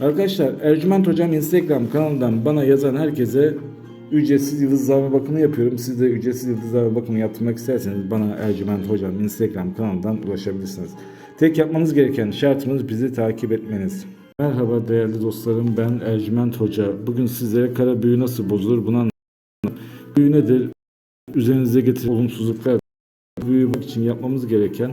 Arkadaşlar Ercüment Hocam Instagram kanalından bana yazan herkese ücretsiz yıldızlama bakımı yapıyorum. Siz de ücretsiz yıldızlama bakımı yaptırmak isterseniz bana Ercüment Hocam Instagram kanalından ulaşabilirsiniz. Tek yapmanız gereken şartımız bizi takip etmeniz. Merhaba değerli dostlarım ben Ercüment Hoca. Bugün sizlere kara büyü nasıl bozulur bunu. Büyü nedir? Üzerinize getiren olumsuzluklar. Büyü için yapmamız gereken